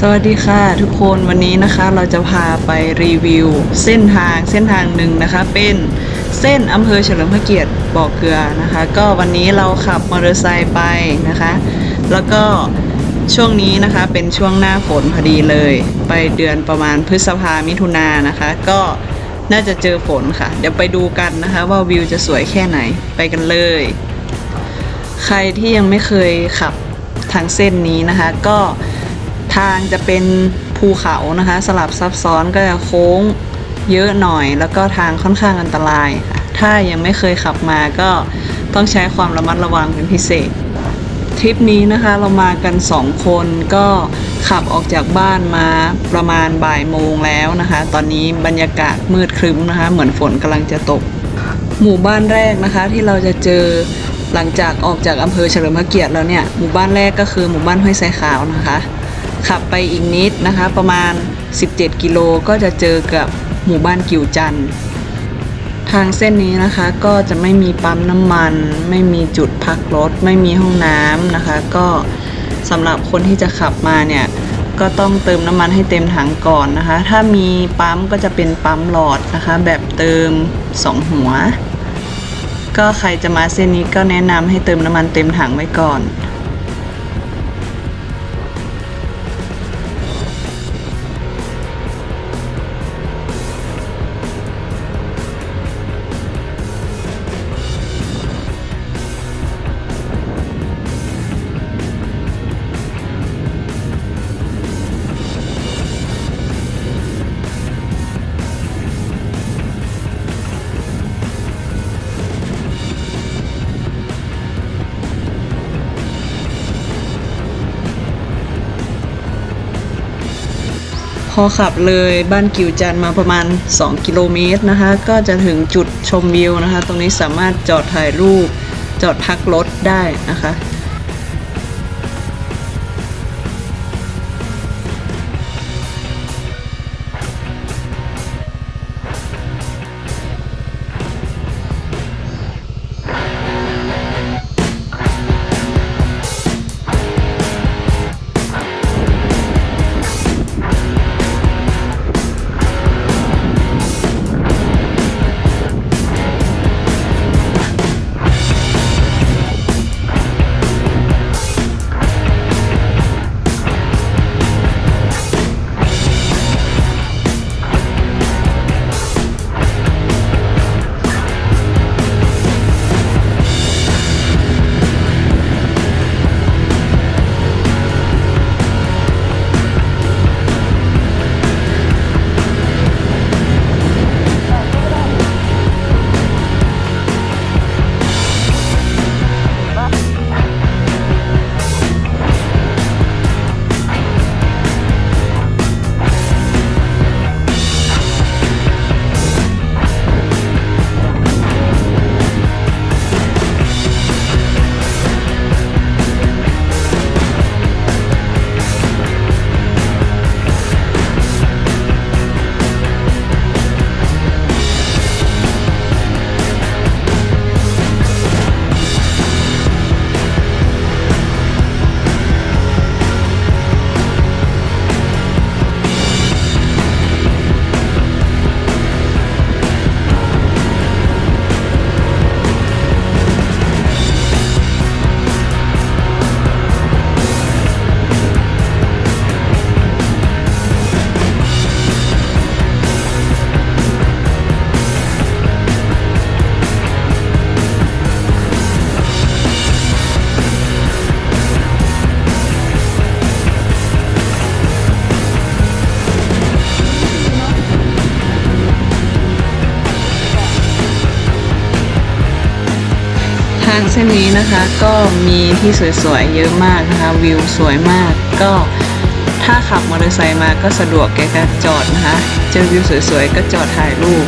สวัสดีค่ะทุกคนวันนี้นะคะเราจะพาไปรีวิว เส้นทางเส้นทางหนึ่งนะคะเป็นเส้นอำเภอเฉลิมพระเกียรติบ่อเกลือนะคะ ก็วันนี้เราขับมอเตอร์ไซค์ไปนะคะ แล้วก็ช่วงนี้นะคะเป็นช่วงหน้าฝนพอดีเลย ไปเดือนประมาณพฤษภามิถุนายนนะคะ ก็น่าจะเจอฝนค่ะ เดี๋ยวไปดูกันนะคะว่าวิวจะสวยแค่ไหนไปกันเลย ใครที่ยังไม่เคยขับทางเส้นนี้นะคะ ก็ ทางจะเป็นภูเขานะคะ สลับซับซ้อนก็จะโค้งเยอะหน่อย แล้วก็ทางค่อนข้างอันตรายค่ะถ้ายังไม่เคยขับมาก็ต้องใช้ความระมัดระวังเป็นพิเศษ ทริปนี้นะคะเรามากันสองคนก็ขับออกจากบ้านมาประมาณบ่ายโมงแล้วนะคะ ตอนนี้บรรยากาศมืดครึ้มนะคะ เหมือนฝนกำลังจะตก หมู่บ้านแรกนะคะที่เราจะเจอหลังจากออกจากอำเภอเฉลิมพระเกียรติแล้วเนี่ยหมู่บ้านแรกก็คือหมู่บ้านห้วยไซขาวนะคะ ขับไปอีกนิดนะคะ ประมาณ 17 กิโลก็จะเจอกับหมู่บ้านกิวจันทร์ทางเส้นนี้นะคะก็จะไม่มีปั๊มน้ำมัน ไม่มีจุดพักรถ ไม่มีห้องน้ำนะคะ ก็สำหรับคนที่จะขับมาเนี่ย ก็ต้องเติมน้ำมันให้เต็มถังก่อนนะคะ ถ้ามีปั๊มก็จะเป็นปั๊มหลอดนะคะ แบบเติม 2 หัว ก็ใครจะมาเส้นนี้ก็แนะนำให้เติมน้ำมันเต็มถังไว้ก่อน อขับเลยบ้านกิวจันมาประมาณ 2 กิโลเมตรนะคะ ก็จะถึงจุดชมวิวนะคะ ตรงนี้สามารถจอดถ่ายรูป จอดพักรถได้นะคะ ส้นนี้นะคะ ก็มีที่สวยๆเยอะมากนะคะ วิวสวยมาก ก็ถ้าขับมอเตอร์ไซค์มาก็สะดวกแกก็จอดนะคะ เจอวิวสวยๆก็จอดถ่ายรูป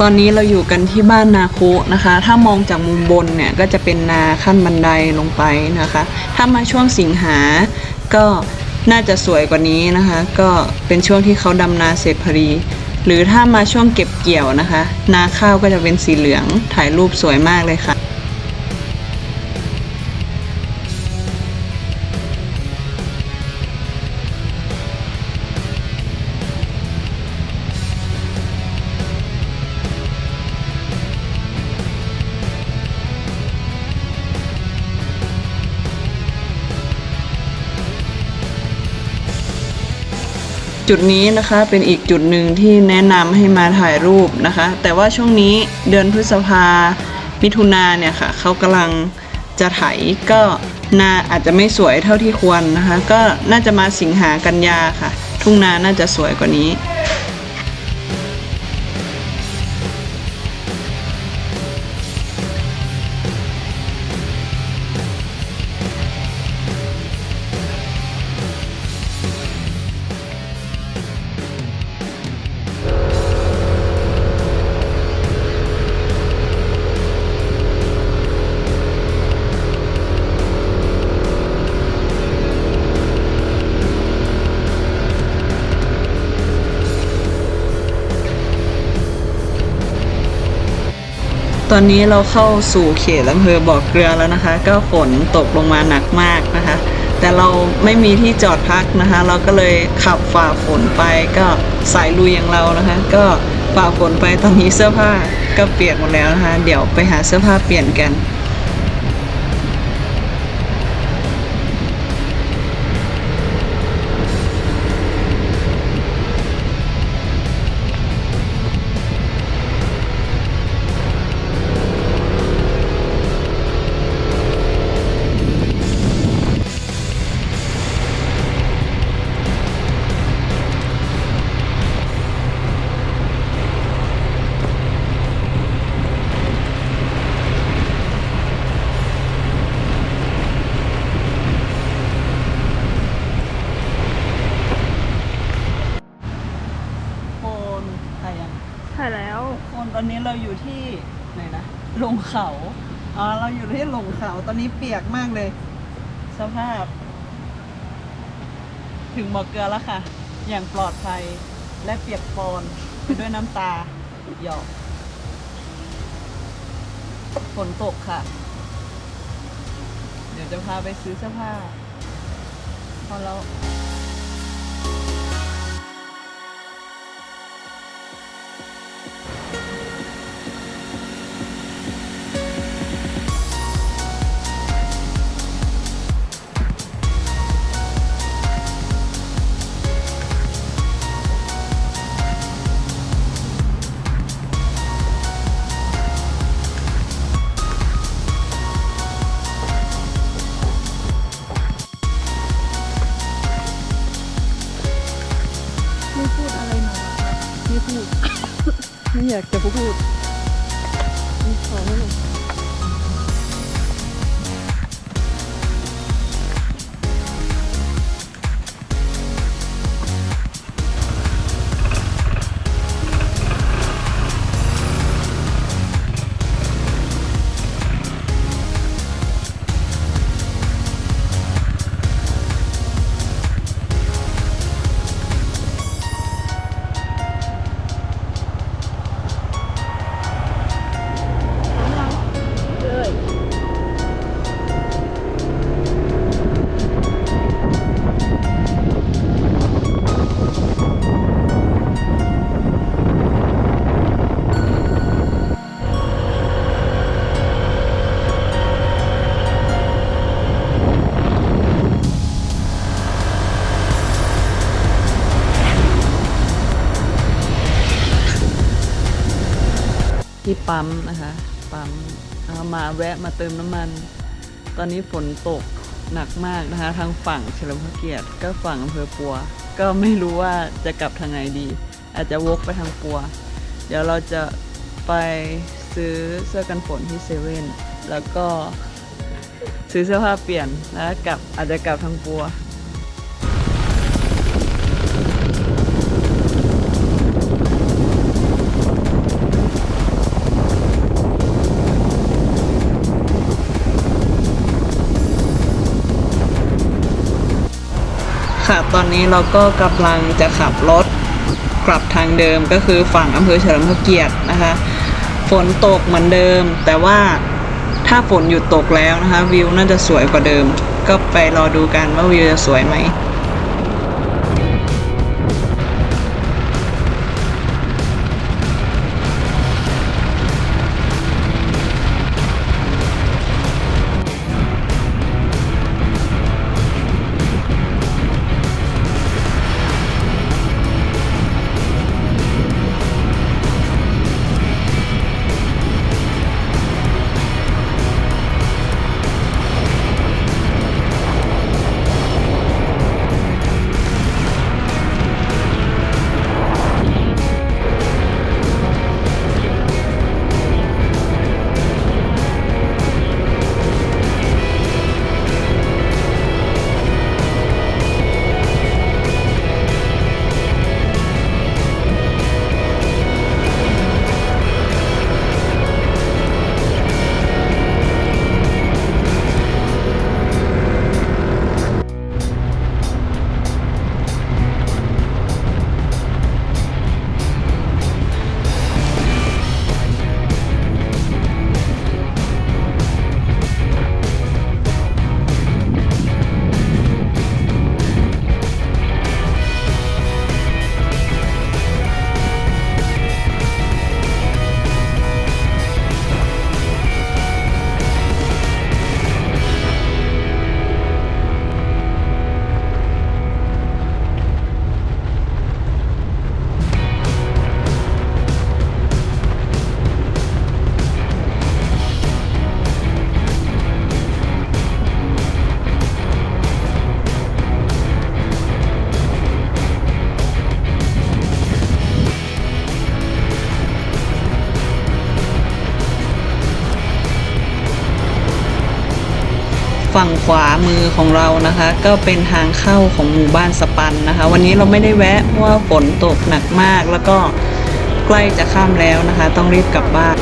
ตอนนี้เราอยู่กันที่บ้านนาคุนะคะ ถ้ามองจากมุมบนเนี่ยก็จะเป็นนาขั้นบันไดลงไปนะคะ ถ้ามาช่วงสิงหา ก็น่าจะสวยกว่านี้นะคะ ก็เป็นช่วงที่เขาดำนาเสร็จพอดีหรือถ้ามาช่วงเก็บเกี่ยวนะคะ นาข้าวก็จะเป็นสีเหลืองถ่ายรูปสวยมากเลยค่ะ จุดนี้นะคะเป็นอีกจุดหนึ่งที่แนะนำให้มาถ่ายรูปนะคะ แต่ว่าช่วงนี้เดือนพฤษภามิถุนาเนี่ยค่ะเขากำลังจะไถก็นาอาจจะไม่สวยเท่าที่ควรนะคะ ก็น่าจะมาสิงหากันยาค่ะ ทุ่งนาน่าจะสวยกว่านี้ อนนี้เราเข้าสู่เขตอำเภอบ่อเกลือแล้วนะคะ ก็ฝนตกลงมาหนักมากนะคะ แต่เราไม่มีที่จอดพักนะคะ เราก็เลยขับฝ่าฝนไปก็สายลุยอย่างเรานะคะ ก็ฝ่าฝนไปตอนนี้เสื้อผ้าก็เปียกหมดแล้วนะคะ เดี๋ยวไปหาเสื้อผ้าเปลี่ยนกัน อนนี้เราอยู่ที่ไหนนะลงเขาอ๋อเราอยู่ที่ลงเขาตอนนี้เปียกมากเลย สภาพ ถึงบ่อเกลือแล้วค่ะ อย่างปลอดภัยและเปียกปอนด้วยน้ำตาหยอกฝนตกค่ะ เดี๋ยวจะพาไปซื้อเสื้อผ้าพอเรา ที่ปั๊มนะคะปั๊มเอามาแวะมาเติมน้ำมัน ตอนนี้ฝนตกหนักมากนะคะ ทางฝั่งเฉลิมพระเกียรติก็ฝั่งอำเภอปัว ก็ไม่รู้ว่าจะกลับทางไหนดี อาจจะวกไปทางปัว เดี๋ยวเราจะไปซื้อเสื้อกันฝนที่เซเว่นแล้วก็ซื้อเสื้อผ้าเปลี่ยนแล้วกลับอาจจะกลับทางปัว ค่ะ ตอนนี้เราก็กำลังจะขับรถกลับทางเดิมก็คือฝั่งอำเภอเฉลิมพระเกียรตินะคะ ฝนตกเหมือนเดิม แต่ว่าถ้าฝนหยุดตกแล้วนะคะ วิวน่าจะสวยกว่าเดิม ก็ไปรอดูกันว่าวิวจะสวยไหม ขวามือของเรานะคะ ก็เป็นทางเข้าของหมู่บ้านสปันนะคะ วันนี้เราไม่ได้แวะเพราะว่าฝนตกหนักมาก แล้วก็ใกล้จะข้ามแล้วนะคะ ต้องรีบกลับบ้าน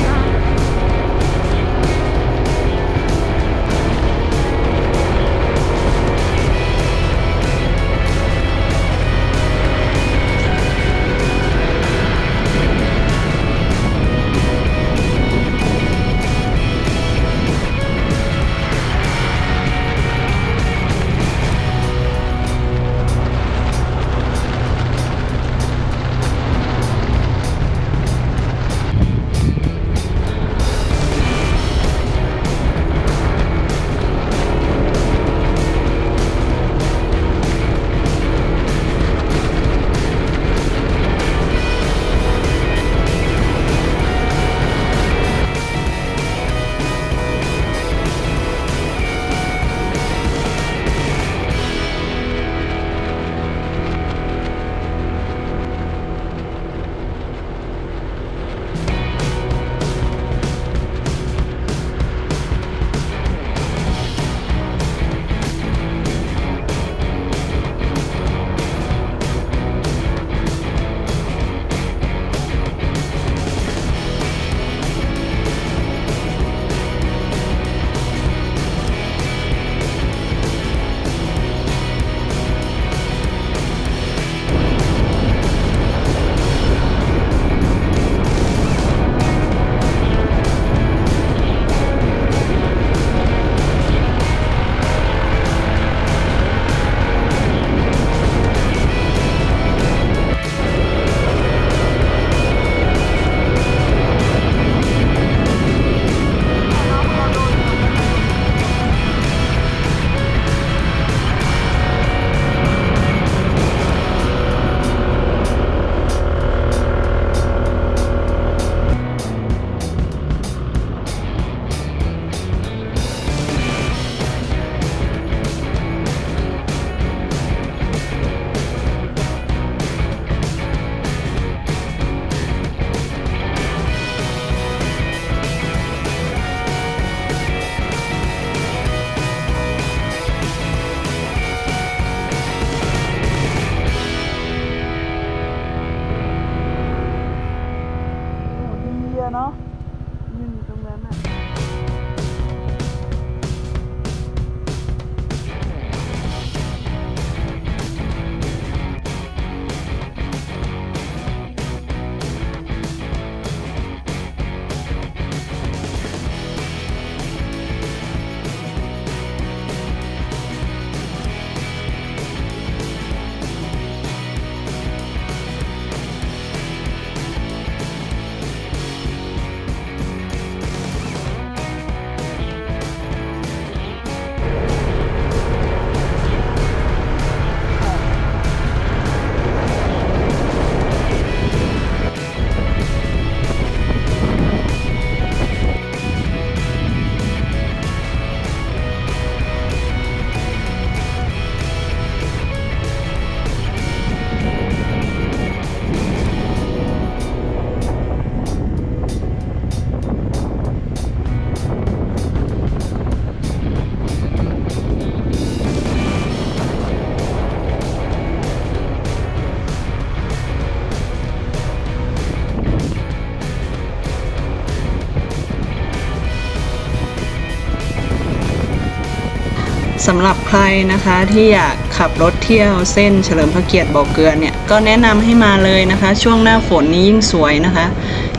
ำหรับใครนะคะที่อยากขับรถเที่ยวเส้นเฉลิมพระเกียรติบ่อเกลือเนี่ยก็แนะนำให้มาเลยนะคะ ช่วงหน้าฝนนี้ยิ่งสวยนะคะ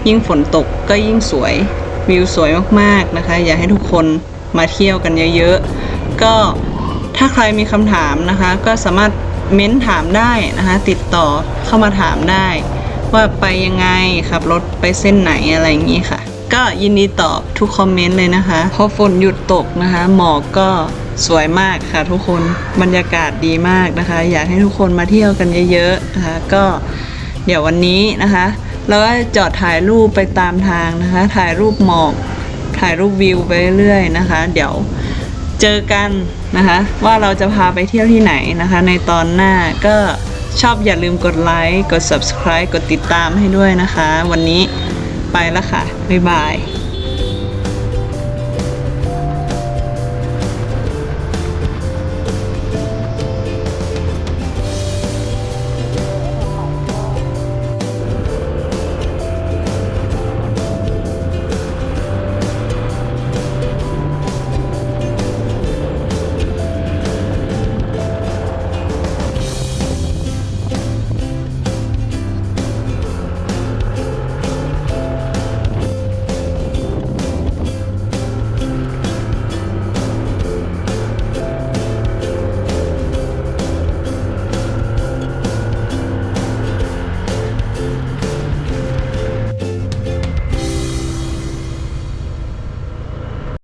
ยิ่งฝนตกก็ยิ่งสวยวิวสวยมากๆนะคะ อยากให้ทุกคนมาเที่ยวกันเยอะๆ ก็ถ้าใครมีคำถามนะคะ ก็สามารถเม้นถามได้นะคะ ติดต่อเข้ามาถามได้ ว่าไปยังไงขับรถไปเส้นไหนอะไรอย่างนี้ค่ะ ก็ยินดีตอบทุกคอมเมนต์เลยนะคะ พอฝนหยุดตกนะคะ หมอกก็ สวยมากค่ะทุกคนบรรยากาศดีมากนะคะ อยากให้ทุกคนมาเที่ยวกันเยอะๆนะคะก็เดี๋ยววันนี้นะคะเราก็จอดถ่ายรูปไปตามทางนะคะ ถ่ายรูปหมอกถ่ายรูปวิวไปเรื่อยๆนะคะ เดี๋ยวเจอกันนะคะ ว่าเราจะพาไปเที่ยวที่ไหนนะคะ ในตอนหน้าก็ชอบอย่าลืมกดไลค์กด subscribe กดติดตามให้ด้วยนะคะ วันนี้ไปแล้วค่ะ บ๊ายบาย